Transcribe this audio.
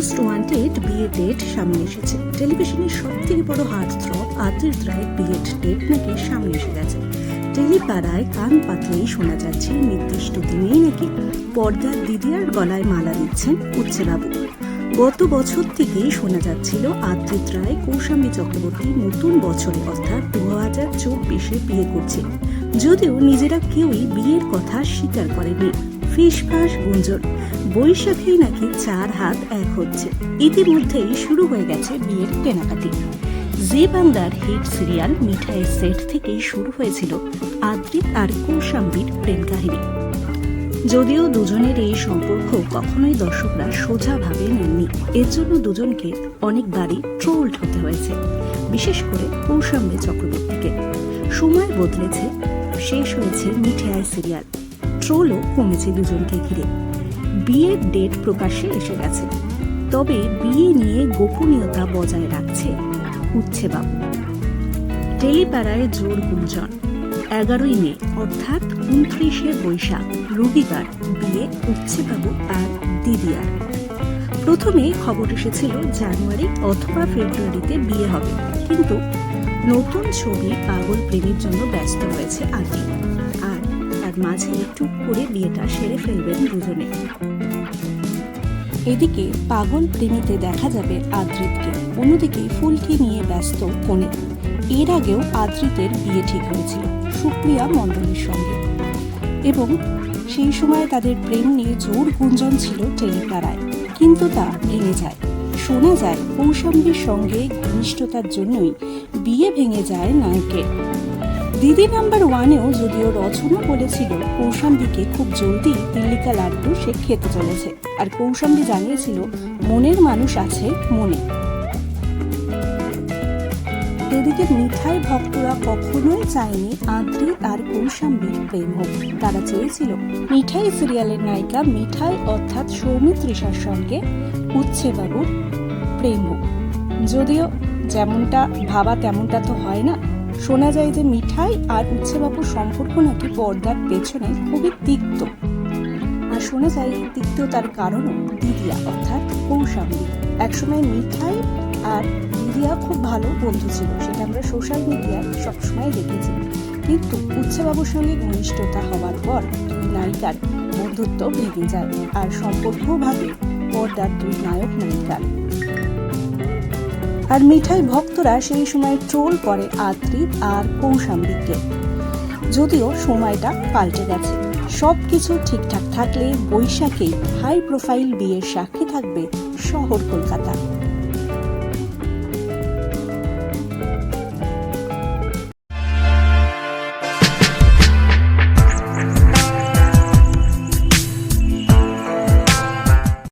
Most wanted বিয়ে date সামনে এসেছে। টেলিভিশনের সব থেকে বড় হার্ট থ্রপ আদির রায় বিয়ে ডেট নাকি সামনে এসে গেছে। টেলিপাড়ায় কান পাতলেই শোনা যাচ্ছে, নির্দিষ্ট দিনেই নাকি পর্দার দিদিয়ার গলায় মালা দিচ্ছেন উচ্ছেবাবু গত বছর থেকেই শোনা যাচ্ছিল আদ্রিত রায় কৌশাম্বী চক্রবর্তী নতুন বছরে অর্থাৎ দু হাজার চব্বিশে বিয়ে করছে। যদিও নিজেরা কেউই বিয়ের কথা স্বীকার করেনি ফিসফাস গুঞ্জন। বৈশাখেই নাকি চার হাত এক হচ্ছে। ইতিমধ্যেই শুরু হয়ে গেছে বিয়ের কেনাকাটি। জি বাংলার হিট সিরিয়াল মিঠাই সেট থেকেই শুরু হয়েছিল আদ্রিত আর কৌশাম্বীর প্রেম কাহিনী। যদিও দুজনের এই সম্পর্ক কখনোই দর্শকরা সোজাভাবে নেননি। এর জন্য দুজনকে অনেকবারই ট্রোলড হতে হয়েছে, বিশেষ করে কৌশাম্বী চক্রবর্তীকে। সময় বদলেছে, শেষ হয়েছে মিঠাই সিরিয়াল। ট্রোলও কমেছে দুজনকে ঘিরে। বিয়ের ডেট প্রকাশ্যে এসে গেছে। তবে বিয়ে নিয়ে গোপনীয়তা বজায় রাখছে উচ্ছে বাবু টেলিপাড়ায় জোর গুঞ্জন। এগারোই মে, অর্থাৎ উনত্রিশে বৈশাখ, রবিবার, বিয়ে উচ্ছেবাবু আর দিদিয়ার প্রথমে খবর এসেছিল জানুয়ারি অথবা ফেব্রুয়ারিতে বিয়ে হবে। কিন্তু নতুন ছবি পাগল প্রেমের জন্য ব্যস্ত হয়েছে আগে আর তার মাঝে টুক করে বিয়েটা সেরে ফেলবেন দুজনে। এদিকে পাগল প্রেমীতে দেখা যাবে আদ্রিতকে। অন্যদিকে ফুলকি নিয়ে ব্যস্ত কনে এর আগেও আদ্রিতের বিয়ে ঠিক হয়েছিল, সুপ্রিয়া মণ্ডলের সঙ্গে। এবং সেই সময় তাদের প্রেম নিয়ে জোর গুঞ্জন ছিল টেলিপাড়ায়। কিন্তু তা ভেঙে যায়। শোনা যায় কৌশাম্বীর সঙ্গে ঘনিষ্ঠতার জন্যই বিয়ে ভেঙে যায় নায়কের। দিদি নাম্বার ওয়ানেও যদিও রচনা বলেছিল, কৌশাম্বীকে খুব জলদি দিল্লিকা লাড্ডু সে খেতে চলেছে। আর কৌশাম্বী জানিয়েছিল, মনের মানুষ আছে মনে। এদিকে মিঠাই ভক্তরা কখনোই চায়নি আদ্রি আর কৌশাম্বীর প্রেম হোক। তারা চেয়েছিল, মিঠাই সিরিয়ালের নায়িকা মিঠাই অর্থাৎ সৌমিত্রিষার সঙ্গে উচ্ছে বাবুর প্রেম হোক। যদিও যেমনটা ভাবা তেমনটা তো হয় না। শোনা যায় যে মিঠাই আর উচ্ছেবাবুর সম্পর্ক নাকি পর্দার পেছনে খুবই তিক্ত। আর শোনা যায় এই তিক্ততার কারণও দিদিয়া অর্থাৎ কৌশাম্বী। একসময় মিঠাই আর দিদিয়া খুব ভালো বন্ধু ছিল, সেটা আমরা সোশ্যাল মিডিয়ায় সবসময় দেখেছি। কিন্তু উচ্ছেবাবুর সঙ্গে ঘনিষ্ঠতা হওয়ার পর দুই নায়িকার বন্ধুত্ব ভেঙে যায়, আর সম্পর্কও ভাবে পর্দার দুই নায়ক নায়িকার আর মিঠাই ভক্তরা সেই সময় ট্রোল করে আদ্রিত আর কৌশাম্বিককে যদিও সময়টা পাল্টে গেছে। সব কিছু ঠিকঠাক থাকলে বৈশাখেই হাই প্রোফাইল বিয়ের সাক্ষী থাকবে শহর কলকাতা।